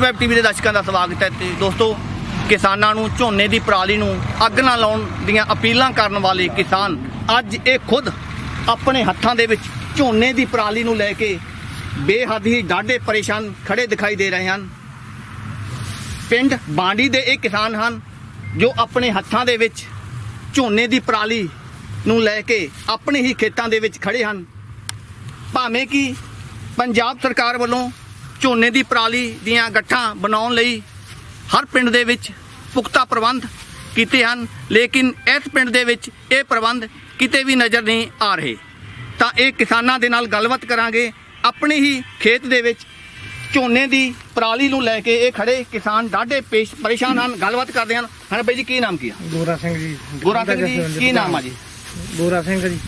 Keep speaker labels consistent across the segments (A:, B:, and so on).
A: Web TV ਦੇ ਦਰਸ਼ਕਾਂ ਦਾ ਸਵਾਗਤ ਹੈ ਤੇ ਦੋਸਤੋ, ਕਿਸਾਨਾਂ ਨੂੰ, ਝੋਨੇ ਦੀ ਪਰਾਲੀ ਨੂੰ ਅੱਗ ਨਾ ਲਾਉਣ ਦੀਆਂ ਅਪੀਲਾਂ ਕਰਨ ਵਾਲੇ ਕਿਸਾਨ ਅੱਜ ਇਹ ਖੁਦ ਆਪਣੇ ਹੱਥਾਂ ਦੇ ਵਿੱਚ ਝੋਨੇ ਦੀ ਪਰਾਲੀ ਨੂੰ ਲੈ ਕੇ ਬੇਹੱਦ ਹੀ ਡਾਢੇ ਪਰੇਸ਼ਾਨ ਖੜੇ ਦਿਖਾਈ ਦੇ ਰਹੇ ਹਨ। ਪਿੰਡ ਬਾਂਡੀ ਦੇ ਇਹ ਕਿਸਾਨ ਹਨ ਜੋ ਆਪਣੇ ਹੱਥਾਂ ਦੇ ਵਿੱਚ ਝੋਨੇ ਦੀ ਪਰਾਲੀ ਨੂੰ ਲੈ ਕੇ ਆਪਣੇ ਹੀ ਖੇਤਾਂ ਦੇ ਵਿੱਚ ਖੜੇ ਹਨ। ਭਾਵੇਂ ਕਿ ਪੰਜਾਬ ਸਰਕਾਰ ਵੱਲੋਂ ਝੋਨੇ ਦੀ ਪਰਾਲੀ ਦੀਆਂ ਗੱਠਾਂ ਬਣਾਉਣ ਲਈ ਹਰ ਪਿੰਡ ਦੇ ਵਿੱਚ ਪੁਖਤਾ ਪ੍ਰਬੰਧ ਕੀਤੇ ਹਨ ਲੇਕਿਨ ਇਸ ਪਿੰਡ ਦੇ ਵਿੱਚ ਇਹ ਪ੍ਰਬੰਧ ਕਿਤੇ ਵੀ ਨਜ਼ਰ ਨਹੀਂ ਆ ਰਹੇ। ਤਾਂ ਇਹ ਕਿਸਾਨਾਂ ਦੇ ਨਾਲ ਗੱਲਬਾਤ ਕਰਾਂਗੇ। ਆਪਣੇ ਹੀ ਖੇਤ ਦੇ ਵਿੱਚ ਝੋਨੇ ਦੀ ਪਰਾਲੀ ਨੂੰ ਲੈ ਕੇ ਇਹ ਖੜੇ ਕਿਸਾਨ ਡਾਢੇ ਪੇਸ਼ ਪਰੇਸ਼ਾਨ ਹਨ ਗੱਲਬਾਤ ਕਰਦੇ ਹਨ। ਹਾਂ ਬਾਈ ਜੀ ਕੀ ਨਾਮ ਕੀ ਆ?
B: ਗੋਰਾ ਸਿੰਘ ਜੀ।
A: ਗੋਰਾ ਸਿੰਘ ਜੀ ਕੀ ਨਾਮ ਆ ਜੀ?
B: ਗੋਰਾ ਸਿੰਘ ਜੀ।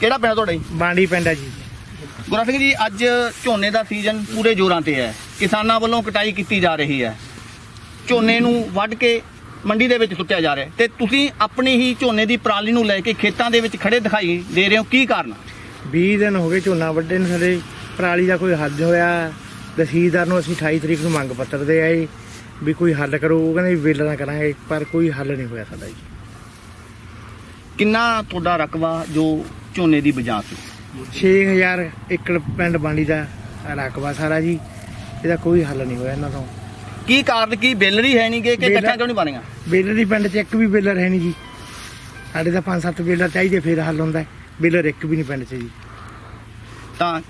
A: ਕਿਹੜਾ ਪਿੰਡ ਆ ਤੁਹਾਡਾ ਜੀ?
B: ਬਾਂਡੀ ਪਿੰਡ ਹੈ ਜੀ।
A: ਗੁਰਾਂ ਸਿੰਘ ਜੀ ਅੱਜ ਝੋਨੇ ਦਾ ਸੀਜ਼ਨ ਪੂਰੇ ਜ਼ੋਰਾਂ ਤੇ ਹੈ। ਕਿਸਾਨਾਂ ਵੱਲੋਂ ਕਟਾਈ ਕੀਤੀ ਜਾ ਰਹੀ ਹੈ। ਝੋਨੇ ਨੂੰ ਵੱਢ ਕੇ ਮੰਡੀ ਦੇ ਵਿੱਚ ਸੁੱਟਿਆ ਜਾ ਰਿਹਾ ਤੇ ਤੁਸੀਂ ਆਪਣੀ ਹੀ ਝੋਨੇ ਦੀ ਪਰਾਲੀ ਨੂੰ ਲੈ ਕੇ ਖੇਤਾਂ ਦੇ ਵਿੱਚ ਖੜੇ ਦਿਖਾਈ ਦੇ ਰਹੇ ਹੋ। ਕੀ ਕਾਰਨ
B: 20 ਦਿਨ ਹੋ ਗਏ ਝੋਨਾ ਵੱਢੇ ਨੂੰ ਸਾਡੇ ਪਰਾਲੀ ਦਾ ਕੋਈ ਹੱਲ ਨਹੀਂ ਹੋਇਆ। ਤਹਿਸੀਲਦਾਰ ਨੂੰ ਅਸੀਂ 28 ਤਰੀਕ ਨੂੰ ਮੰਗ ਪੱਤਰ ਦੇ ਆਏ ਵੀ ਕੋਈ ਹੱਲ ਕਰੋ। ਉਹ ਕਹਿੰਦੇ ਵੀ ਵੇਲਣਾ ਕਰਾਂਗੇ ਪਰ ਕੋਈ ਹੱਲ ਨਹੀਂ ਹੋਇਆ ਸਾਡਾ ਜੀ।
A: ਕਿੰਨਾ ਤੁਹਾਡਾ ਰਕਬਾ ਜੋ ਝੋਨੇ ਦੀ ਬਜਾਂ ਸੀ
B: 6000 ਏਕੜ ਪਿੰਡ ਬਾਂਡੀ ਦਾ ਰਕਬਾ ਸਾਰਾ ਜੀ। ਇਹਦਾ ਕੋਈ ਹੱਲ ਨਹੀਂ ਹੋਇਆ ਇਹਨਾਂ ਤੋਂ।
A: ਕੀ ਕਾਰਨ ਕੀ ਬੇਲਰ ਹੀ ਨਹੀਂ ਗੇ ਕਿ ਇਕੱਠਾ ਕਿਉਂ ਨਹੀਂ ਬਣੀਆਂ?
B: ਬੇਲਰ ਪਿੰਡ 'ਚ ਇੱਕ ਵੀ ਬੇਲਰ ਹੈ ਨਹੀਂ ਜੀ। ਸਾਡੇ ਤਾਂ 5-7 ਬੇਲਰ ਚਾਹੀਦੇ ਫਿਰ ਹੱਲ ਹੁੰਦਾ। ਬੇਲਰ ਇੱਕ ਵੀ ਨਹੀਂ ਪਿੰਡ 'ਚ ਜੀ।
A: ਤਾਂ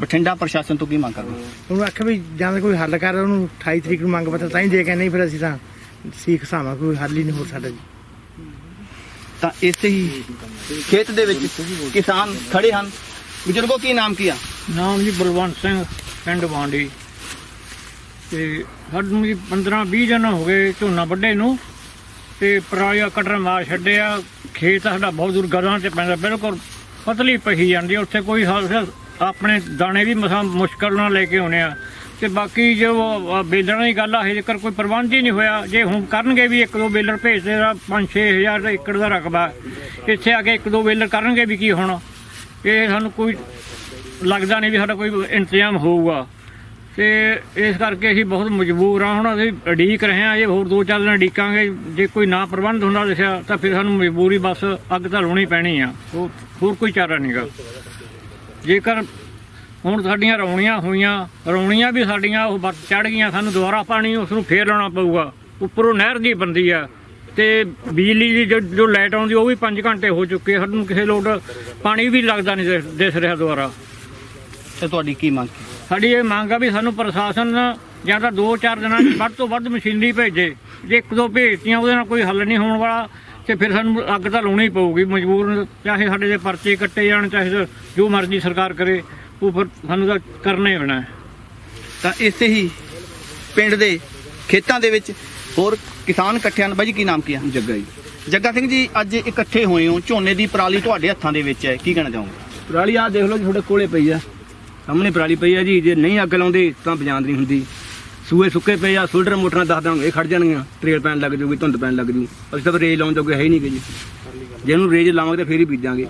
A: ਬਠਿੰਡਾ ਪ੍ਰਸ਼ਾਸਨ ਤੋਂ ਕੀ ਮੰਗ ਕਰਦੇ?
B: ਉਹਨੂੰ ਆਖਿਆ ਵੀ ਜਾਂ ਕੋਈ ਹੱਲ ਕਰ ਉਹਨੂੰ 28 ਤਰੀਕ ਨੂੰ ਮੰਗ ਪੱਤਰ ਤਾਂ ਹੀ ਦੇ ਕੇ ਨਹੀਂ ਫਿਰ ਅਸੀਂ ਤਾਂ ਸੀਖ ਸਾਵਾਂ ਕੋਈ ਹੱਲ ਹੀ ਨਹੀਂ ਹੋ ਸਾਡਾ ਜੀ।
A: ਤਾਂ ਇਸੇ ਹੀ ਖੇਤ ਦੇ ਵਿੱਚ ਕਿਸਾਨ ਖੜੇ ਹਨ। ਬਜ਼ੁਰਗੋ ਕੀ ਨਾਮ ਕੀ ਆ?
C: ਨਾਮ ਜੀ ਬਲਵੰਤ ਸਿੰਘ ਪਿੰਡ ਬਾਂਡੀ ਤੇ ਸਾਨੂੰ ਜੀ 15 20 ਦਿਨ ਹੋ ਗਏ ਝੋਨਾ ਵੱਢੇ ਨੂੰ। ਤੇ ਪਰਾਇਆ ਕਟਰ ਮਾਰ ਛੱਡਿਆ। ਖੇਤ ਸਾਡਾ ਬਹੁਤ ਦੂਰ ਗਰਾਂ ਤੇ ਪੈਂਦਾ। ਬਿਲਕੁਲ ਪਤਲੀ ਪਹੀ ਜਾਂਦੀ ਆ, ਉੱਥੇ ਕੋਈ ਹਾਲ ਆਪਣੇ ਦਾਣੇ ਵੀ ਮਸਾਂ ਮੁਸ਼ਕਲ ਨਾਲ ਲੈ ਕੇ ਆਉਣੇ ਆ। ਤੇ ਬਾਕੀ ਜੋ ਅਹ, ਬੇਲਰਾਂ ਦੀ ਗੱਲ ਆ ਹਜੇ ਤੱਕ ਕੋਈ ਪ੍ਰਬੰਧ ਹੀ ਨਹੀਂ ਹੋਇਆ। ਜੇ ਹੁਣ ਕਰਨਗੇ ਵੀ ਇੱਕ ਦੋ ਬੇਲਰ ਭੇਜਦੇ ਦਾ 5-6000 ਦਾ ਏਕੜ ਦਾ ਰਕਬਾ ਇੱਥੇ ਆ ਕੇ ਇੱਕ ਦੋ ਬੇਲਰ ਕਰਨਗੇ ਵੀ ਕੀ ਹੁਣ? ਇਹ ਸਾਨੂੰ ਕੋਈ ਲੱਗਦਾ ਨਹੀਂ ਵੀ ਸਾਡਾ ਕੋਈ ਇੰਤਜ਼ਾਮ ਹੋਊਗਾ। ਤੇ ਇਸ ਕਰਕੇ ਅਸੀਂ ਬਹੁਤ ਮਜਬੂਰ ਹਾਂ। ਹੁਣ ਅਸੀਂ ਉਡੀਕ ਰਹੇ ਹਾਂ ਜੇ ਹੋਰ ਦੋ ਚਾਰ ਦਿਨ ਉਡੀਕਾਂਗੇ ਜੇ ਕੋਈ ਨਾ ਪ੍ਰਬੰਧ ਹੁੰਦਾ ਦੱਸਿਆ ਤਾਂ ਫਿਰ ਸਾਨੂੰ ਮਜਬੂਰੀ ਬਸ ਅੱਗ ਤਾਂ ਲਾਉਣੀ ਪੈਣੀ ਆ। ਹੋਰ ਹੋਰ ਕੋਈ ਚਾਰਾ ਨਹੀਂਗਾ ਜੇਕਰ ਹੁਣ ਸਾਡੀਆਂ ਰੌਣੀਆਂ ਹੋਈਆਂ ਰੌਣੀਆਂ ਵੀ ਸਾਡੀਆਂ ਉਹ ਵੱਟ ਚੜ ਗਈਆਂ ਸਾਨੂੰ ਦੁਬਾਰਾ ਪਾਣੀ ਉਸ ਨੂੰ ਫੇਰ ਲਾਉਣਾ ਪਊਗਾ। ਉੱਪਰੋਂ ਨਹਿਰ ਦੀ ਬੰਦੀ ਆ ਤੇ ਬਿਜਲੀ ਦੀ ਜੋ- ਲਾਈਟ ਆਉਂਦੀ ਉਹ ਵੀ 5 ਘੰਟੇ ਹੋ ਚੁੱਕੇ। ਸਾਨੂੰ ਕਿਸੇ ਲੋਟ ਪਾਣੀ ਵੀ ਲੱਗਦਾ ਨਹੀਂ ਦਿਸ- ਰਿਹਾ ਦੁਬਾਰਾ।
A: ਤੇ ਤੁਹਾਡੀ ਕੀ ਮੰਗ
C: ਸਾਡੀ ਇਹ ਮੰਗ ਆ ਵੀ ਸਾਨੂੰ ਪ੍ਰਸ਼ਾਸਨ ਜਾਂ ਤਾਂ 2-4 ਦਿਨਾਂ 'ਚ ਵੱਧ ਤੋਂ ਵੱਧ ਮਸ਼ੀਨਰੀ ਭੇਜੇ। ਜੇ ਇੱਕ ਦੋ ਭੇਜਤੀਆਂ ਉਹਦੇ ਨਾਲ ਕੋਈ ਹੱਲ ਨਹੀਂ ਹੋਣ ਵਾਲਾ ਤੇ ਫਿਰ ਸਾਨੂੰ ਅੱਗ ਤਾਂ ਲਾਉਣੀ ਪਊਗੀ ਮਜਬੂਰ ਚਾਹੇ ਸਾਡੇ ਦੇ ਪਰਚੇ ਕੱਟੇ ਜਾਣ ਚਾਹੇ ਜੋ ਮਰਜ਼ੀ ਸਰਕਾਰ ਕਰੇ। ਉਹ ਫਿਰ ਸਾਨੂੰ ਤਾਂ ਕਰਨਾ ਹੀ ਪੈਣਾ ਹੈ
A: ਤਾਂ ਇਸੇ ਹੀ ਪਿੰਡ ਦੇ ਖੇਤਾਂ ਦੇ ਵਿੱਚ ਹੋਰ ਕਿਸਾਨ ਇਕੱਠੇ ਹਨ ਬਾਈ ਜੀ ਕੀ ਨਾਮ ਕੀ ਆ?
D: ਜੱਗਾ ਜੀ।
A: ਜੱਗਾ ਸਿੰਘ ਜੀ ਅੱਜ ਇਕੱਠੇ ਹੋਏ ਹੋ। ਝੋਨੇ ਦੀ ਪਰਾਲੀ ਤੁਹਾਡੇ ਹੱਥਾਂ ਦੇ ਵਿੱਚ ਹੈ। ਕੀ ਕਹਿਣਾ ਚਾਹੋਗੇ?
D: ਪਰਾਲੀ ਆ ਦੇਖ ਲਓ ਜੀ ਤੁਹਾਡੇ ਕੋਲੇ ਪਈ ਆ। ਸਾਹਮਣੇ ਪਰਾਲੀ ਪਈ ਆ ਜੀ। ਜੇ ਨਹੀਂ ਅੱਗ ਲਾਉਂਦੇ ਤਾਂ ਬਜਾਨ ਨਹੀਂ ਹੁੰਦੀ। ਸੂਏ ਸੁੱਕੇ ਪਏ ਆ ਸੋਲਡਰ ਮੋਟਰਾਂ ਦੱਸ ਦਾਂਗੇ ਇਹ ਖੜ ਜਾਣਗੀਆਂ। ਟ੍ਰੇਲ ਪੈਣ ਲੱਗ ਜੂਗੀ ਧੁੰਦ ਪੈਣ ਲੱਗ ਜੂ ਅਸੀਂ ਤਾਂ ਰੇਜ ਲਾਉਣ ਜੋਗੇ ਹੈ ਹੀ ਨਹੀਂ ਗੇ ਜੀ। ਜੇ ਇਹਨੂੰ ਰੇਜ ਲਾਵਾਂਗੇ ਤਾਂ ਫੇਰ ਹੀ ਬੀਜਾਂਗੇ।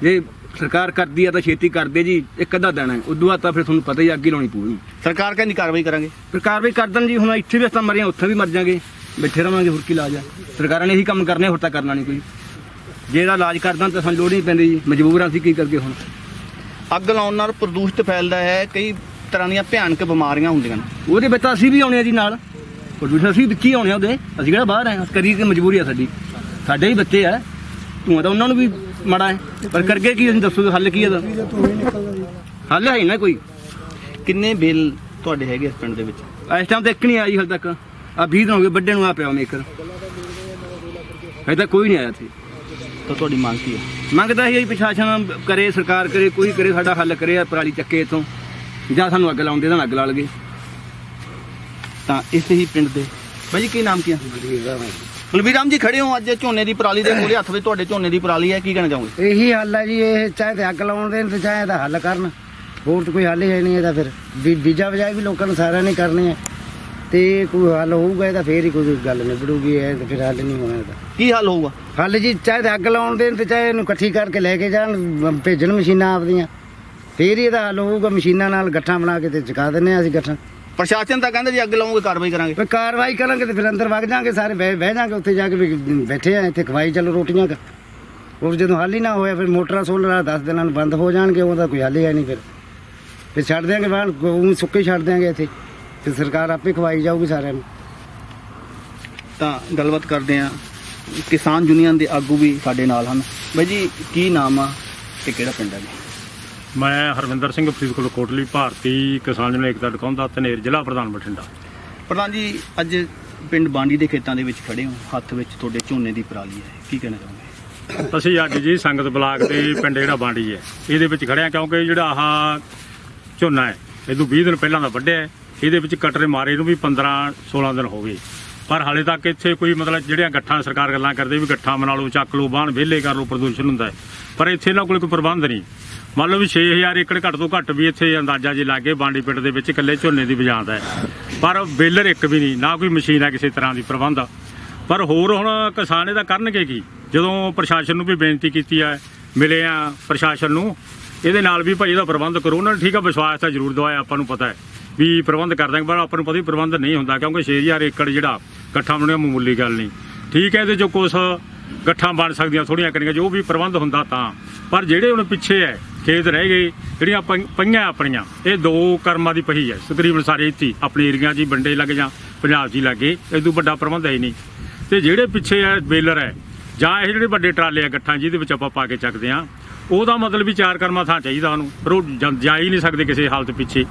D: ਜੇ ਸਰਕਾਰ ਕਰਦੀ ਆ ਤਾਂ ਛੇਤੀ ਕਰਦੇ ਜੀ ਇੱਕ ਅੱਧਾ ਦੇਣਾ ਉਦੋਂ ਬਾਅਦ ਤਾਂ ਫਿਰ ਤੁਹਾਨੂੰ ਪਤਾ ਹੀ ਆ, ਅੱਗ ਹੀ ਲਾਉਣੀ ਪਊਗੀ।
A: ਸਰਕਾਰ ਕਹਿੰਦੀ ਕਾਰਵਾਈ ਕਰਾਂਗੇ।
D: ਫਿਰ ਕਾਰਵਾਈ ਕਰ ਦੇਣ ਜੀ ਹੁਣ ਇੱਥੇ ਵੀ ਅਸੀਂ ਮਰੀਆਂ ਉੱਥੇ ਵੀ ਮਰ ਜਾਾਂਗੇ। ਬੈਠੇ ਰਵਾਂਗੇ ਹੋਰ ਕੀ ਇਲਾਜ ਆ। ਸਰਕਾਰਾਂ ਨੇ ਇਹੀ ਕੰਮ ਕਰਨੇ ਹੋਰ ਤਾਂ ਕਰਨਾ ਨਹੀਂ ਕੋਈ। ਜੇ ਇਹਦਾ ਇਲਾਜ ਕਰਦਾਂ ਤਾਂ ਸਾਨੂੰ ਲੋੜ ਨਹੀਂ ਪੈਂਦੀ ਜੀ। ਮਜਬੂਰ ਹਾਂ ਅਸੀਂ ਕੀ ਕਰਕੇ ਹੁਣ।
A: ਅੱਗ ਲਾਉਣ ਨਾਲ ਪ੍ਰਦੂਸ਼ਿਤ ਫੈਲਦਾ ਹੈ ਕਈ ਤਰ੍ਹਾਂ ਦੀਆਂ ਭਿਆਨਕ ਬਿਮਾਰੀਆਂ ਹੁੰਦੀਆਂ ਨੇ।
D: ਉਹਦੇ ਵਿੱਚ ਤਾਂ ਅਸੀਂ ਵੀ ਆਉਣੇ ਆ ਜੀ ਨਾਲ। ਪ੍ਰਦੂਸ਼ਣ ਅਸੀਂ ਕੀ ਆਉਣੇ ਆ ਉਹਦੇ? ਅਸੀਂ ਕਿਹੜਾ ਬਾਹਰ ਆਏ ਹਾਂ? ਕਰੀ ਕਿ ਮਜਬੂਰੀ ਆ ਸਾਡੀ। ਸਾਡੇ ਹੀ ਬੱਚੇ ਆ। ਧੂਆਂ ਤਾਂ ਉਹਨਾਂ ਨੂੰ ਵੀ ਮਾੜਾ ਹੈ। ਪਰ ਕਰਗੇ ਕੀ ਅਸੀਂ ਦੱਸੋ ਹੱਲ ਕੀ ਇਹਦਾ? ਹੱਲ ਹੈ ਹੀ ਨਾ ਕੋਈ।
A: ਕਿੰਨੇ ਬਿੱਲ ਤੁਹਾਡੇ ਹੈਗੇ ਇਸ ਪਿੰਡ ਦੇ ਵਿੱਚ?
D: ਇਸ ਟਾਈਮ ਤਾਂ ਇੱਕ ਨਹੀਂ ਜੀ ਹਾਲ ਤੱਕ। ਆ 20 ਦਿਨ ਹੋ ਗਏ ਵੱਡੇ ਨੂੰ ਆ ਪਿਆ ਮੇਕਰ ਹਜੇ ਤੱਕ ਕੋਈ ਨਹੀਂ ਆਇਆ ਇੱਥੇ।
A: ਤਾਂ ਤੁਹਾਡੀ ਮੰਗ ਕੀ ਹੈ?
D: ਮੰਗਦਾ ਸੀ ਜੀ ਪ੍ਰਸ਼ਾਸਨ ਕਰੇ ਸਰਕਾਰ ਕਰੇ ਕੋਈ ਕਰੇ ਸਾਡਾ ਹੱਲ ਕਰੇ ਆ ਪਰਾਲੀ ਚੱਕੇ ਇਥੋਂ। ਜਾਂ ਸਾਨੂੰ ਅੱਗ ਲਾਉਂਦੇ ਤਾਂ ਅੱਗ ਲਾ ਲਗੇ
A: ਤਾਂ ਇਸੇ ਹੀ ਪਿੰਡ ਦੇ। ਬਾਈ ਜੀ ਕੀ ਨਾਮ ਕੀ ਹੈ? ਬਲਬੀਰ ਰਾਮ ਜੀ ਖੜੇ ਹੋ ਅੱਜ ਝੋਨੇ ਦੀ ਪਰਾਲੀ ਦੇ ਮੂਲੇ ਹੱਥ ਵਿੱਚ ਤੁਹਾਡੇ ਝੋਨੇ ਦੀ ਪਰਾਲੀ ਹੈ ਕੀ ਕਹਿਣਾ ਚਾਹੋਗੇ?
B: ਇਹੀ ਹੱਲ ਹੈ ਜੀ ਇਹ ਚਾਹੇ ਤੇ ਅੱਗ ਲਾਉਣ ਦੇਣ ਤੇ ਚਾਹੇ ਤਾਂ ਹੱਲ ਕਰਨ। ਹੋਰ ਤਾਂ ਕੋਈ ਹੱਲ ਹੀ ਹੈ ਨਹੀਂ ਇਹਦਾ ਫਿਰ। ਬੀਜਾ ਵਜਾਈ ਵੀ ਲੋਕਾਂ ਨੂੰ ਸਾਰਿਆਂ ਨੇ ਕਰਨੇ ਆ। ਤੇ ਕੋਈ ਹੱਲ ਹੋਊਗਾ ਇਹਦਾ ਫੇਰ ਹੀ ਕੋਈ ਗੱਲ ਨਿਬੜੂਗੀ ਇਹ ਤੇ ਫਿਰ ਹੱਲ ਨਹੀਂ ਹੋਣਾ ਇਹਦਾ।
A: ਕੀ ਹੱਲ ਹੋਊਗਾ?
B: ਹੱਲ ਜੀ ਚਾਹੇ ਤੇ ਅੱਗ ਲਾਉਣ ਦੇਣ ਤੇ ਚਾਹੇ ਇਹਨੂੰ ਇਕੱਠੀ ਕਰਕੇ ਲੈ ਕੇ ਜਾਣ ਭੇਜਣ ਮਸ਼ੀਨਾਂ ਆਪਦੀਆਂ। ਫੇਰ ਹੀ ਇਹਦਾ ਹੱਲ ਹੋਊਗਾ ਮਸ਼ੀਨਾਂ ਨਾਲ ਗੱਠਾਂ ਬਣਾ ਕੇ ਤੇ ਚਕਾ ਦਿੰਨੇ ਆ ਅਸੀਂ ਗੱਠਾਂ।
A: ਪ੍ਰਸ਼ਾਸਨ ਤਾਂ ਕਹਿੰਦਾ ਜੀ ਅੱਗ ਲਾਉਂਗੇ ਕਾਰਵਾਈ ਕਰਾਂਗੇ।
B: ਵੀ ਕਾਰਵਾਈ ਕਰਾਂਗੇ ਤੇ ਫਿਰ ਅੰਦਰ ਵਗ ਜਾਾਂਗੇ ਸਾਰੇ ਬਹਿ ਬਹਿ ਜਾਾਂਗੇ ਉੱਥੇ ਜਾ ਕੇ ਵੀ ਬੈਠੇ ਆ ਇੱਥੇ ਖਵਾਈ ਚੱਲੋ ਰੋਟੀਆਂ ਕ। ਉਹ ਜਦੋਂ ਹੱਲ ਹੀ ਨਾ ਹੋਇਆ ਫਿਰ ਮੋਟਰਾਂ ਸੋਲਰ 10 ਦਿਨਾਂ ਨੂੰ ਬੰਦ ਹੋ ਜਾਣਗੇ ਉਹਦਾ ਕੋਈ ਹੱਲ ਹੀ ਹੈ ਨਹੀਂ ਫਿਰ। ਫਿਰ ਛੱਡ ਦਿਆਂਗੇ ਬਾਹਰ ਉਹ ਸੁੱਕੇ ਛੱਡ ਦਿਆਂਗੇ ਇੱਥੇ ਤੇ ਸਰਕਾਰ ਆਪੇ ਖਵਾਈ ਜਾਊਗੀ ਸਾਰਿਆਂ ਨੂੰ।
A: ਤਾਂ ਗੱਲਬਾਤ ਕਰਦੇ ਆ ਕਿਸਾਨ ਯੂਨੀਅਨ ਦੇ ਆਗੂ ਵੀ ਸਾਡੇ ਨਾਲ ਹਨ। ਬਾਈ ਜੀ ਕੀ ਨਾਮ ਆ ਤੇ ਕਿਹੜਾ ਪਿੰਡ ਹੈ ਜੀ?
E: ਮੈਂ ਹਰਵਿੰਦਰ ਸਿੰਘ ਫਰੀਦਕੋਟ ਕੋਟਲੀ ਭਾਰਤੀ ਕਿਸਾਨ ਜਨ ਏਕਤਾ ਟਕਾਉਂਦਾ ਧਨੇਰ ਜ਼ਿਲ੍ਹਾ ਪ੍ਰਧਾਨ ਬਠਿੰਡਾ।
A: ਪ੍ਰਧਾਨ ਜੀ ਅੱਜ ਪਿੰਡ ਬਾਂਡੀ ਦੇ ਖੇਤਾਂ ਦੇ ਵਿੱਚ ਖੜੇ ਹੋ। ਹੱਥ ਵਿੱਚ ਤੁਹਾਡੇ ਝੋਨੇ ਦੀ ਪਰਾਲੀ ਹੈ। ਕੀ ਕਹਿਣਾ ਚਾਹੁੰਦੇ
E: ਅਸੀਂ ਅੱਜ ਜੀ ਸੰਗਤ ਬਲਾਕ ਦੇ ਪਿੰਡ ਜਿਹੜਾ ਬਾਂਡੀ ਹੈ ਇਹਦੇ ਵਿੱਚ ਖੜਿਆ ਕਿਉਂਕਿ ਜਿਹੜਾ ਆਹ ਝੋਨਾ ਹੈ ਇਹਦੋਂ 20 ਦਿਨ ਪਹਿਲਾਂ ਦਾ ਵੱਢਿਆ ਹੈ। ਇਹਦੇ ਵਿੱਚ ਕਟਰੇ ਮਾਰੇ ਨੂੰ ਵੀ 15 16 ਦਿਨ ਹੋ ਗਏ। ਪਰ ਹਾਲੇ ਤੱਕ ਇੱਥੇ ਕੋਈ ਮਤਲਬ ਜਿਹੜੀਆਂ ਗੱਠਾਂ ਸਰਕਾਰ ਗੱਲਾਂ ਕਰਦੇ ਵੀ ਗੱਠਾਂ ਬਣਾ ਲਓ ਚੱਕ ਲਓ ਬਾਹਣ ਵਿਹਲੇ ਕਰ ਲਓ ਪ੍ਰਦੂਸ਼ਣ ਹੁੰਦਾ ਪਰ ਇੱਥੇ ਇਹਨਾਂ ਕੋਲ ਕੋਈ ਪ੍ਰਬੰਧ ਨਹੀਂ। ਮੰਨ ਲਓ ਵੀ 6000 ਏਕੜ ਘੱਟ ਤੋਂ ਘੱਟ ਵੀ ਇੱਥੇ ਅੰਦਾਜ਼ਾ ਜੇ ਲੱਗੇ ਬਾਂਡੀ ਪਿੰਡ ਦੇ ਵਿੱਚ ਇਕੱਲੇ ਝੋਨੇ ਦੀ ਬਜਾਂਦਾ ਹੈ। ਪਰ ਬੇਲਰ ਇੱਕ ਵੀ ਨਹੀਂ, ਨਾ ਕੋਈ ਮਸ਼ੀਨ ਆ ਕਿਸੇ ਤਰ੍ਹਾਂ ਦੀ ਪ੍ਰਬੰਧ ਪਰ ਹੋਰ ਹੁਣ ਕਿਸਾਨ ਇਹਦਾ ਕਰਨਗੇ ਕੀ? ਜਦੋਂ ਪ੍ਰਸ਼ਾਸਨ ਨੂੰ ਵੀ ਬੇਨਤੀ ਕੀਤੀ ਹੈ ਮਿਲੇ ਆ ਪ੍ਰਸ਼ਾਸਨ ਨੂੰ, ਇਹਦੇ ਨਾਲ ਵੀ ਭਾਈ ਇਹਦਾ ਪ੍ਰਬੰਧ ਕਰੋ। ਉਹਨਾਂ ਨੇ ਠੀਕ ਆ, ਵਿਸ਼ਵਾਸ ਤਾਂ ਜ਼ਰੂਰ ਦਵਾਇਆ ਆਪਾਂ ਨੂੰ ਪਤਾ ਹੈ ਵੀ ਪ੍ਰਬੰਧ ਕਰ ਦਾਂਗੇ, ਪਰ ਆਪਾਂ ਨੂੰ ਪਤਾ ਹੀ ਪ੍ਰਬੰਧ ਨਹੀਂ ਹੁੰਦਾ ਕਿਉਂਕਿ 6000 ਏਕੜ ਜਿਹੜਾ ਇਕੱਠਾ ਬਣਿਆ ਮਾਮੂਲੀ ਗੱਲ ਨਹੀਂ। ਠੀਕ ਹੈ, ਇਹਦੇ ਜੋ ਕੁਛ ਗੱਠਾਂ ਬਣ ਸਕਦੀਆਂ ਥੋੜੀਆਂ ਕਰੀਆਂ ਜੋ ਵੀ ਪ੍ਰਬੰਧ ਹੁੰਦਾ ਤਾਂ। ਪਰ ਜਿਹੜੇ ਹੁਣ ਪਿੱਛੇ ਹੈ ਖੇਤ ਰਹਿ ਗਏ ਜਿਹੜੀਆਂ ਪਈ- ਪਈਆਂ ਆਪਣੀਆਂ ਇਹ ਦੋ ਕਰਮਾਂ ਦੀ ਪਹੀ ਹੈ। ਤਕਰੀਬਨ ਸਾਰੇ ਇੱਥੇ ਹੀ, ਆਪਣੇ ਏਰੀਆ 'ਚ ਹੀ ਵੰਡੇ ਲੱਗ ਜਾਂ ਪੰਜਾਬ 'ਚ ਹੀ ਲੱਗੇ ਇਦੋਂ ਵੱਡਾ ਪ੍ਰਬੰਧ ਹੈ ਹੀ ਨਹੀਂ। ਤੇ ਜਿਹੜੇ ਪਿੱਛੇ ਹੈ ਬੇਲਰ ਹੈ ਜਾਂ ਇਹ ਜਿਹੜੇ ਵੱਡੇ ਟਰਾਲੇ ਆ ਗੱਠਾਂ ਜਿਹਦੇ ਵਿੱਚ ਆਪਾਂ ਪਾ ਕੇ ਚੱਕਦੇ ਆ ਉਹਦਾ ਮਤਲਬ ਵੀ ਚਾਰ ਕਰਮਾਂ ਥਾਂ ਚਾਹੀਦਾ ਉਹਨੂੰ ਪਰ ਉਹ ਜਾ- ਜਾ ਹੀ ਨਹੀਂ ਸਕਦੇ ਕਿਸੇ ਹਾਲਤ ਪਿੱਛੇ।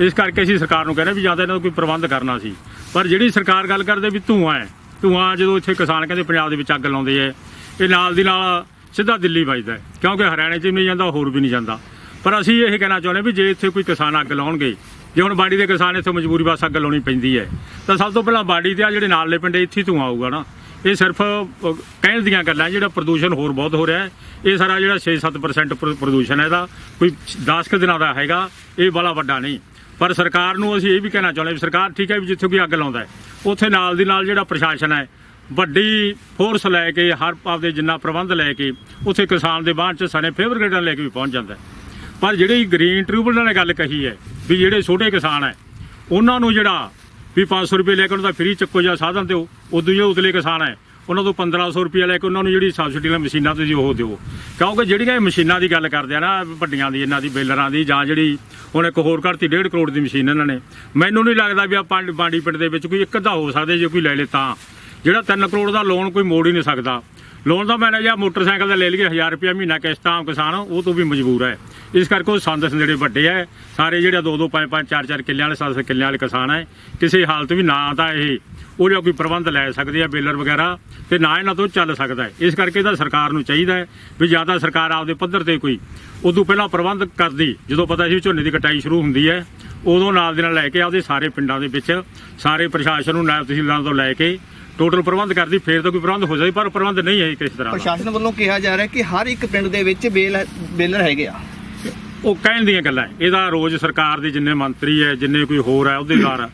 E: ਇਸ ਕਰਕੇ ਅਸੀਂ ਸਰਕਾਰ ਨੂੰ ਕਹਿੰਦੇ ਵੀ ਜਾਂ ਤਾਂ ਇਹਨਾਂ ਦਾ ਕੋਈ ਪ੍ਰਬੰਧ ਕਰਨਾ ਸੀ। ਪਰ ਜਿਹੜੀ ਸਰਕਾਰ ਗੱਲ ਕਰਦੇ ਵੀ ਧੂਆਂ ਹੈ ਧੂਆਂ ਜਦੋਂ ਇੱਥੇ ਕਿਸਾਨ ਕਹਿੰਦੇ ਪੰਜਾਬ ਦੇ ਵਿੱਚ ਅੱਗ ਲਾਉਂਦੇ ਐ ਇਹ ਨਾਲ ਦੀ ਨਾਲ ਸਿੱਧਾ ਦਿੱਲੀ ਵੱਜਦਾ ਹੈ। ਕਿਉਂਕਿ ਹਰਿਆਣੇ 'ਚ ਵੀ ਨਹੀਂ ਜਾਂਦਾ, ਹੋਰ ਵੀ ਨਹੀਂ ਜਾਂਦਾ। ਪਰ ਅਸੀਂ ਇਹ ਕਹਿਣਾ ਚਾਹੁੰਦੇ ਵੀ ਜੇ ਇੱਥੇ ਕੋਈ ਕਿਸਾਨ ਅੱਗ ਲਾਉਣਗੇ, ਜੇ ਹੁਣ ਬਾੜੀ ਦੇ ਕਿਸਾਨ ਇੱਥੇ ਮਜਬੂਰੀ ਬਸ ਅੱਗ ਲਾਉਣੀ ਪੈਂਦੀ ਹੈ, ਤਾਂ ਸਭ ਤੋਂ ਪਹਿਲਾਂ ਬਾੜੀ ਤੇ ਆ ਜਿਹੜੇ ਨਾਲਲੇ ਪਿੰਡ ਇੱਥੇ ਤੋਂ ਆਊਗਾ ਨਾ। ਇਹ ਸਿਰਫ ਕਹਿਣ ਦੀਆਂ ਗੱਲਾਂ ਜਿਹੜਾ ਪ੍ਰਦੂਸ਼ਣ ਹੋਰ ਬਹੁਤ ਹੋ ਰਿਹਾ ਹੈ। ਇਹ ਸਾਰਾ ਜਿਹੜਾ 6-7% ਪ੍ਰਦੂਸ਼ਣ ਹੈ ਇਹਦਾ, ਕੋਈ 10 ਕੁ ਦਿਨਾਂ ਦਾ ਹੈਗਾ, ਇਹ ਵਾਲਾ ਵੱਡਾ ਨਹੀਂ। ਪਰ ਸਰਕਾਰ ਨੂੰ ਅਸੀਂ ਇਹ ਵੀ ਕਹਿਣਾ ਚਾਹੁੰਦੇ ਵੀ ਸਰਕਾਰ ਠੀਕ ਹੈ ਵੀ ਜਿੱਥੇ ਕੋਈ ਅੱਗ ਲਾਉਂਦਾ ਹੈ, ਉੱਥੇ ਨਾਲ ਦੀ ਨਾਲ ਜਿਹੜਾ ਪ੍ਰਸ਼ਾਸਨ ਹੈ ਵੱਡੀ ਫੋਰਸ ਲੈ ਕੇ, ਹਰ ਆਪਦੇ ਜਿੰਨਾ ਪ੍ਰਬੰਧ ਲੈ ਕੇ, ਉੱਥੇ ਕਿਸਾਨ ਦੇ ਬਾਹਰ ਚ ਸਣੇ ਫੇਵਰ ਗ੍ਰੇਡਾਂ ਲੈ ਕੇ ਵੀ ਪਹੁੰਚ ਜਾਂਦਾ ਪਰ ਜਿਹੜੀ ਗ੍ਰੀਨ ਟ੍ਰਿਬਿਊਨਲ ਨੇ ਗੱਲ ਕਹੀ ਹੈ, ਵੀ ਜਿਹੜੇ ਛੋਟੇ ਕਿਸਾਨ ਹੈ, ਉਹਨਾਂ ਨੂੰ ਜਿਹੜਾ ਵੀ 500 ਰੁਪਏ ਲੈ ਕੇ ਉਹਨਾਂ ਦਾ ਫ੍ਰੀ ਚੱਕੋ ਜਾਂ ਸਾਧਨ ਦਿਓ, ਉਦੋਂ ਜਿਹੜੇ ਉਤਲੇ ਕਿਸਾਨ ਹੈ। ਉਹਨਾਂ ਤੋਂ 1500 ਰੁਪਏ ਲੈ ਕੇ ਉਹਨਾਂ ਨੂੰ ਜਿਹੜੀ ਸਬਸਿਡੀ ਵਾਲੀਆਂ ਮਸ਼ੀਨਾਂ ਤੁਸੀਂ ਉਹ ਦਿਓ। ਕਿਉਂਕਿ ਜਿਹੜੀਆਂ ਇਹ ਮਸ਼ੀਨਾਂ ਦੀ ਗੱਲ ਕਰਦੇ ਆ ਨਾ, ਵੱਡੀਆਂ ਦੀ, ਇਹਨਾਂ ਦੀ, ਬੇਲਰਾਂ ਦੀ, ਜਾਂ ਜਿਹੜੀ ਹੁਣ ਇੱਕ ਹੋਰ ਘੜਤੀ 1.5 ਕਰੋੜ ਦੀ ਮਸ਼ੀਨ ਇਹਨਾਂ ਨੇ, ਮੈਨੂੰ ਨਹੀਂ ਲੱਗਦਾ ਵੀ ਆਪਾਂ ਬਾਂਡੀ ਪਿੰਡ ਦੇ ਵਿੱਚ ਕੋਈ ਇੱਕ ਅੱਧਾ ਹੋ ਸਕਦਾ, ਜੇ ਕੋਈ ਲੈ ਲੇ ਤਾਂ। ਜਿਹੜਾ 3 ਕਰੋੜ ਦਾ ਲੋਨ ਕੋਈ ਮੋੜ ਹੀ ਨਹੀਂ ਸਕਦਾ। ਲੋਨ ਦਾ ਮੈਨੇ ਜਾਂ ਮੋਟਰਸਾਈਕਲ ਦਾ ਲੈ ਲਈਏ 1000 ਰੁਪਏ ਮਹੀਨਾ ਕਿਸ਼ਤ ਆਮ ਕਿਸਾਨ, ਉਹ ਤੋਂ ਵੀ ਮਜਬੂਰ ਹੈ। ਇਸ ਕਰਕੇ ਉਹ ਸੰਦ ਜਿਹੜੇ ਵੱਡੇ ਹੈ। ਸਾਰੇ ਜਿਹੜੇ 2 2 5 5 4 4 ਕਿੱਲਿਆਂ ਵਾਲੇ ਸੱਤ ਕਿੱਲਿਆਂ ਵਾਲੇ ਕਿਸਾਨ ਹੈ। ਕਿਸੇ ਹਾਲਤ ਵੀ ਨਾ ਤਾਂ ਇਹ, ਉਹ ਜਿਹੜਾ ਕੋਈ ਪ੍ਰਬੰਧ ਲੈ ਸਕਦੇ ਆ, ਬੇਲਰ ਵਗੈਰਾ, ਤੇ ਨਾ ਇਹਨਾਂ ਤੋਂ ਚੱਲ ਸਕਦਾ ਹੈ। ਇਸ ਕਰਕੇ ਤਾਂ ਸਰਕਾਰ ਨੂੰ ਚਾਹੀਦਾ ਹੈ ਵੀ ਜ਼ਿਆਦਾ ਸਰਕਾਰ ਆਪਦੇ ਪੱਧਰ ਤੇ ਕੋਈ, ਉਦੋਂ ਪਹਿਲਾਂ ਪ੍ਰਬੰਧ ਕਰਦੀ। ਜਦੋਂ ਪਤਾ ਸੀ ਝੋਨੇ ਦੀ ਕਟਾਈ ਸ਼ੁਰੂ ਹੁੰਦੀ ਹੈ, ਉਦੋਂ ਨਾਲ ਦੇ ਨਾਲ ਲੈ ਕੇ ਆਪਦੇ ਸਾਰੇ ਪਿੰਡਾਂ ਦੇ ਵਿੱਚ ਸਾਰੇ ਪ੍ਰਸ਼ਾਸਨ ਨੂੰ ਨਾਇਬ ਤਹਿਸੀਲਦਾਰਾਂ ਤੋਂ ਲੈ ਕੇ ਟੋਟਲ ਪ੍ਰਬੰਧ ਕਰਦੀ ਫੇਰ ਤਾਂ ਕੋਈ ਪ੍ਰਬੰਧ ਹੋ ਜਾਏ ਪਰ ਪ੍ਰਬੰਧ ਨਹੀਂ ਹੈ ਕਿਸੇ ਤਰ੍ਹਾਂ ਦਾ।
A: ਪ੍ਰਸ਼ਾਸਨ ਵੱਲੋਂ ਕਿਹਾ ਜਾ ਰਿਹਾ ਕਿ ਹਰ ਇੱਕ ਪਿੰਡ ਦੇ ਵਿੱਚ ਬੇਲ ਬੇਲਰ ਹੈਗੇ ਆ।
E: ਉਹ ਕਹਿਣ ਦੀਆਂ ਗੱਲਾਂ ਹੈ। ਇਹਦਾ ਰੋਜ਼ ਸਰਕਾਰ ਦੇ ਜਿੰਨੇ ਮੰਤਰੀ ਹੈ ਜਿੰਨੇ ਕੋਈ ਹੋਰ ਹੈ ਅਹੁਦੇਦਾਰ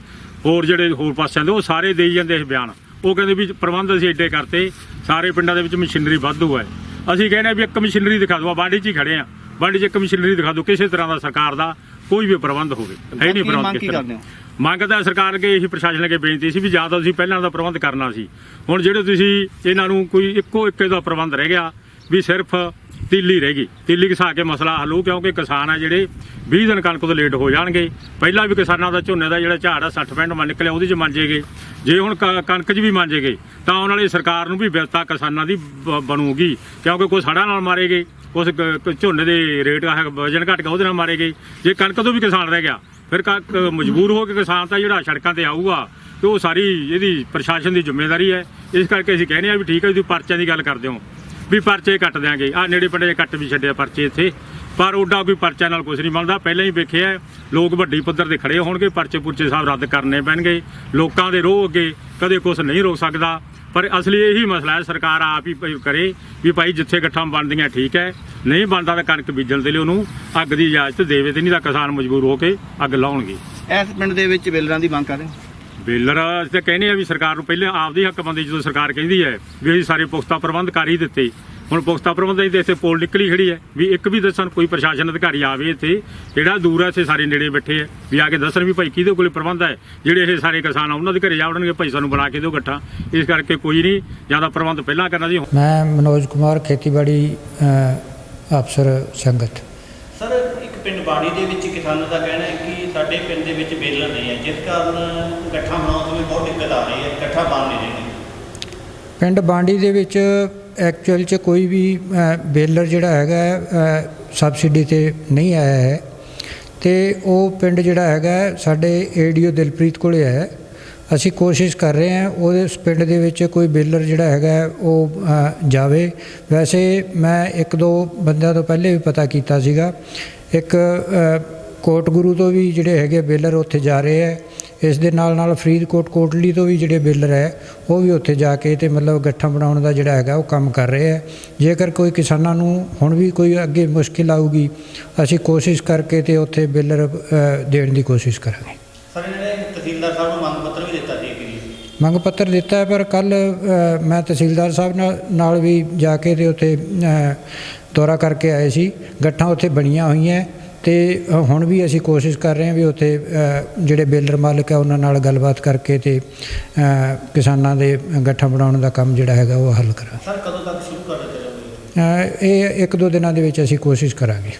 E: ਹੋਰ ਜਿਹੜੇ ਹੋਰ ਪਾਸਿਆਂ ਦੇ ਉਹ ਸਾਰੇ ਦੇਈ ਜਾਂਦੇ ਇਹ ਬਿਆਨ। ਉਹ ਕਹਿੰਦੇ ਵੀ ਪ੍ਰਬੰਧ ਅਸੀਂ ਏਡੇ ਕਰਤੇ ਸਾਰੇ ਪਿੰਡਾਂ ਦੇ ਵਿੱਚ ਮਸ਼ੀਨਰੀ ਵਾਧੂ ਹੈ। ਅਸੀਂ ਕਹਿੰਦੇ ਹਾਂ ਵੀ ਇੱਕ ਮਸ਼ੀਨਰੀ ਦਿਖਾ ਦਿਓ ਬਾਂਡੀ 'ਚ ਹੀ ਖੜੇ ਆ। ਬਾਂਡੀ 'ਚ ਇੱਕ ਮਸ਼ੀਨਰੀ ਦਿਖਾ ਦਿਓ ਕਿਸੇ ਤਰ੍ਹਾਂ ਦਾ ਸਰਕਾਰ ਦਾ ਕੋਈ ਵੀ ਪ੍ਰਬੰਧ ਹੋਵੇ। ਹੈ ਨਹੀਂ ਪ੍ਰਬੰਧ ਕਿਸ
A: ਕੀ
E: ਤਰ੍ਹਾਂ।
A: ਕਰਦੇ ਹੋ?
E: ਮੰਗ ਤਾਂ ਸਰਕਾਰ ਅੱਗੇ ਇਹੀ ਪ੍ਰਸ਼ਾਸਨ ਅੱਗੇ ਬੇਨਤੀ ਸੀ ਵੀ ਜਾਂ ਤਾਂ ਤੁਸੀਂ ਪਹਿਲਾਂ ਦਾ ਪ੍ਰਬੰਧ ਕਰਨਾ ਸੀ। ਹੁਣ ਜਿਹੜੇ ਤੁਸੀਂ ਇਹਨਾਂ ਨੂੰ ਕੋਈ ਇੱਕੋ ਇੱਕੇ ਦਾ ਪ੍ਰਬੰਧ ਰਹਿ ਗਿਆ ਵੀ ਸਿਰਫ ਤੀਲੀ ਰਹਿ ਗਈ। ਤੀਲੀ ਘਸਾ ਕੇ ਮਸਲਾ ਹੱਲ ਹੋ ਕਿਉਂਕਿ ਕਿਸਾਨ ਆ ਜਿਹੜੇ 20 ਦਿਨ ਕਣਕ ਤੋਂ ਲੇਟ ਹੋ ਜਾਣਗੇ। ਪਹਿਲਾਂ ਵੀ ਕਿਸਾਨਾਂ ਦਾ ਝੋਨੇ ਦਾ ਜਿਹੜਾ ਝਾੜ ਆ 60 ਪੈਂਟ ਮਨ ਨਿਕਲਿਆ ਉਹਦੇ 'ਚ ਮੰਜੇਗੇ। ਜੇ ਹੁਣ ਕਣਕ 'ਚ ਵੀ ਮੰਜੇਗੇ ਤਾਂ ਆਉਣ ਵਾਲੀ ਸਰਕਾਰ ਨੂੰ ਵੀ ਵਿਵਸਥਾ ਕਿਸਾਨਾਂ ਦੀ ਬਣੂਗੀ। ਕਿਉਂਕਿ ਕੋਈ ਸੜਾ ਨਾਲ ਮਾਰੇਗੇ। ਉਸ ਕ- ਝੋਨੇ ਦੇ ਰੇਟ ਵਜਨ ਘਟ ਗਿਆ, ਉਹਦੇ ਨਾਲ ਮਾਰੇ ਗਏ। ਜੇ ਕਣਕ ਤੋਂ ਵੀ ਕਿਸਾਨ ਰਹਿ ਗਿਆ, ਫਿਰ ਕ- ਮਜਬੂਰ ਹੋ ਕੇ ਕਿਸਾਨ ਤਾਂ ਜਿਹੜਾ ਸੜਕਾਂ ਤੇ ਆਊਗਾ, ਤੇ ਉਹ ਸਾਰੀ ਇਹਦੀ ਪ੍ਰਸ਼ਾਸਨ ਦੀ ਜ਼ਿੰਮੇਵਾਰੀ ਹੈ। ਇਸ ਕਰਕੇ ਅਸੀਂ ਕਹਿੰਦੇ ਆ ਵੀ ਠੀਕ ਹੈ, ਤੁਸੀਂ ਪਰਚਿਆਂ ਦੀ ਗੱਲ ਕਰਦੇ ਹੋ। ਵੀ ਪਰਚੇ ਕੱਟ ਦਿਆਂਗੇ। ਆ ਨੇੜੇ ਪਿੰਡੇ ਕੱਟ ਵੀ ਛੱਡਿਆ ਪਰਚੇ ਇੱਥੇ। ਪਰ ਓਡਾ ਕੋਈ ਪਰਚਾ ਨਾਲ ਕੁਝ ਨਹੀਂ ਮਿਲਦਾ ਪਹਿਲਾਂ ਹੀ ਵੇਖਿਆ ਲੋਕ ਵੱਡੀ ਪੱਧਰ ਤੇ ਖੜੇ ਹੋਣਗੇ ਪਰਚੇ ਪੁਰਚੇ ਸਾਹਿਬ ਰੱਦ ਕਰਨੇ ਪੈਣਗੇ। ਲੋਕਾਂ ਦੇ ਰੋਹ ਅੱਗੇ ਕਦੇ ਕੁਝ ਨਹੀਂ ਰੋਕ ਸਕਦਾ। ਪਰ ਅਸਲੀ ਇਹੀ ਮਸਲਾ ਹੈ ਸਰਕਾਰ ਆਪ ਹੀ ਕਰੇ ਵੀ ਭਾਈ ਜਿੱਥੇ ਗੱਠਾਂ ਬਣਦੀਆਂ ਠੀਕ ਹੈ ਨਹੀਂ ਬਣਦਾ ਤਾਂ ਕਣਕ ਬੀਜਣ ਦੇ ਲਈ ਉਹਨੂੰ ਅੱਗ ਦੀ ਇਜਾਜ਼ਤ ਦੇਵੇ ਤੇ ਨਹੀਂ ਤਾਂ ਕਿਸਾਨ ਮਜਬੂਰ ਹੋ ਕੇ ਅੱਗ ਲਾਉਣਗੇ।
A: ਇਸ ਪਿੰਡ ਦੇ ਵਿੱਚ ਬੇਲਰਾਂ ਦੀ ਮੰਗ ਕਰ ਰਹੇ
E: ਬੇਲਰ ਅਸੀਂ ਤਾਂ ਕਹਿੰਦੇ ਆ ਵੀ ਸਰਕਾਰ ਨੂੰ ਪਹਿਲੇ ਆਪਦੀ ਹੱਕ ਬੰਦੀ ਜਦੋਂ ਸਰਕਾਰ ਕਹਿੰਦੀ ਹੈ ਵੀ ਅਸੀਂ ਸਾਰੇ ਪੁਖਤਾ ਪ੍ਰਬੰਧ ਕਰ ਹੀ ਦਿੱਤੇ। ਹੁਣ ਪੁਖਤਾ ਪ੍ਰਬੰਧ ਤੇ ਇੱਥੇ ਪੋਲ ਨਿਕਲੀ ਖੜੀ ਹੈ। ਵੀ ਇੱਕ ਵੀ ਦੱਸਣ ਕੋਈ ਪ੍ਰਸ਼ਾਸਨ ਅਧਿਕਾਰੀ ਆਵੇ ਇੱਥੇ ਜਿਹੜਾ ਦੂਰ ਹੈ ਇੱਥੇ ਸਾਰੇ ਨੇੜੇ ਬੈਠੇ ਹੈ। ਵੀ ਆ ਕੇ ਦੱਸਣ ਵੀ ਭਾਈ ਕਿਹਦੇ ਕੋਲੇ ਪ੍ਰਬੰਧ ਹੈ ਜਿਹੜੇ ਇਹ ਸਾਰੇ ਕਿਸਾਨ ਆ ਉਹਨਾਂ ਦੇ ਘਰੇ ਜਾਵੜਨਗੇ ਭਾਈ ਸਾਨੂੰ ਬਣਾ ਕੇ ਦਿਓ ਇਕੱਠਾ। ਇਸ ਕਰਕੇ ਕੋਈ ਨਹੀਂ ਜ਼ਿਆਦਾ ਪ੍ਰਬੰਧ ਪਹਿਲਾਂ ਕਰਨਾ ਜੀ
F: ਮੈਂ ਮਨੋਜ ਕੁਮਾਰ ਖੇਤੀਬਾੜੀ ਅ, ਅਫਸਰ ਸੰਗਤ।
G: ਸਰ ਇੱਕ ਪਿੰਡ ਬਾੜੀ ਦੇ ਵਿੱਚ ਕਿਸਾਨਾਂ ਦਾ ਕਹਿਣਾ ਹੈ ਕਿ ਸਾਡੇ ਪਿੰਡ ਦੇ ਵਿੱਚ ਬੇਲਰ ਨਹੀਂ ਹੈ। ਜਿਸ ਕਾਰਨ ਗੱਠਾਂ ਬਣਾਉਣ ਸਮੇਂ ਬਹੁਤ ਦਿੱਕਤ ਆ ਰਹੀ ਹੈ ਗੱਠਾਂ ਬਣ ਨਹੀਂ ਰਹੇ
F: ਪਿੰਡ ਬਾਂਡੀ ਦੇ ਵਿੱਚ ਐਕਚੁਅਲ 'ਚ ਕੋਈ ਵੀ ਬੇਲਰ ਜਿਹੜਾ ਹੈਗਾ ਸਬਸਿਡੀ ਤੇ ਨਹੀਂ ਆਇਆ ਹੈ। ਤੇ ਉਹ ਪਿੰਡ ਜਿਹੜਾ ਹੈਗਾ ਹੈ, ਸਾਡੇ ਏਡੀਓ ਦਿਲਪ੍ਰੀਤ ਕੋਲੇ ਹੈ। ਅਸੀਂ ਕੋਸ਼ਿਸ਼ ਕਰ ਰਹੇ ਹਾਂ ਉਹਦੇ ਉਸ ਪਿੰਡ ਦੇ ਵਿੱਚ ਕੋਈ ਬੇਲਰ ਜਿਹੜਾ ਹੈਗਾ ਉਹ ਜਾਵੇ। ਵੈਸੇ ਮੈਂ ਇੱਕ ਦੋ ਬੰਦਿਆਂ ਤੋਂ ਪਹਿਲੇ ਵੀ ਪਤਾ ਕੀਤਾ ਸੀਗਾ। ਇੱਕ ਅ, ਕੋਟਗੁਰੂ ਤੋਂ ਵੀ ਜਿਹੜੇ ਹੈਗੇ ਬੇਲਰ ਉੱਥੇ ਜਾ ਰਹੇ ਹੈ। ਇਸ ਦੇ ਨਾਲ ਨਾਲ ਫਰੀਦਕੋਟ ਕੋਟਲੀ ਤੋਂ ਵੀ ਜਿਹੜੇ ਬੇਲਰ ਹੈ ਉਹ ਵੀ ਉੱਥੇ ਜਾ ਕੇ ਤੇ ਮਤਲਬ ਗੱਠਾਂ ਬਣਾਉਣ ਦਾ ਜਿਹੜਾ ਹੈਗਾ ਉਹ ਕੰਮ ਕਰ ਰਹੇ ਹੈ। ਜੇਕਰ ਕੋਈ ਕਿਸਾਨਾਂ ਨੂੰ ਹੁਣ ਵੀ ਕੋਈ ਅੱਗੇ ਮੁਸ਼ਕਿਲ ਆਊਗੀ ਅਸੀਂ ਕੋਸ਼ਿਸ਼ ਕਰਕੇ ਤੇ ਉੱਥੇ ਬੇਲਰ ਦੇਣ ਦੀ ਕੋਸ਼ਿਸ਼ ਕਰਾਂਗੇ।
G: ਸਰ ਇਹਨਾਂ ਤਹਿਸੀਲਦਾਰ ਸਾਹਿਬ ਨੂੰ ਮੰਗ ਪੱਤਰ ਵੀ ਦਿੱਤਾ ਸੀ
F: ਮੰਗ ਪੱਤਰ ਦਿੱਤਾ ਹੈ ਪਰ ਕੱਲ ਮੈਂ ਤਹਿਸੀਲਦਾਰ ਸਾਹਿਬ ਨਾਲ ਨਾਲ ਵੀ ਜਾ ਕੇ ਤੇ ਉੱਥੇ ਦੌਰਾ ਕਰਕੇ ਆਏ ਸੀ। ਗੱਠਾਂ ਉੱਥੇ ਬਣੀਆਂ ਹੋਈਆਂ ਤੇ ਹੁਣ ਵੀ ਅਸੀਂ ਕੋਸ਼ਿਸ਼ ਕਰ ਰਹੇ ਹਾਂ ਵੀ ਉੱਥੇ ਜਿਹੜੇ ਬੇਲਰ ਮਾਲਕ ਹੈ ਉਹਨਾਂ ਨਾਲ ਗੱਲਬਾਤ ਕਰਕੇ ਤੇ ਕਿਸਾਨਾਂ ਦੇ ਗੱਠਾਂ ਬਣਾਉਣ ਦਾ ਕੰਮ ਜਿਹੜਾ ਹੈਗਾ ਉਹ ਹੱਲ ਕਰਾਂ
G: ਸਰ ਕਦੋਂ ਤੱਕ ਸ਼ੁਰੂ ਕਰ ਦਿੱਤੇ ਜਾਓਗੇ
F: ਇਹ ਇੱਕ ਦੋ ਦਿਨਾਂ ਦੇ ਵਿੱਚ ਅਸੀਂ ਕੋਸ਼ਿਸ਼ ਕਰਾਂਗੇ।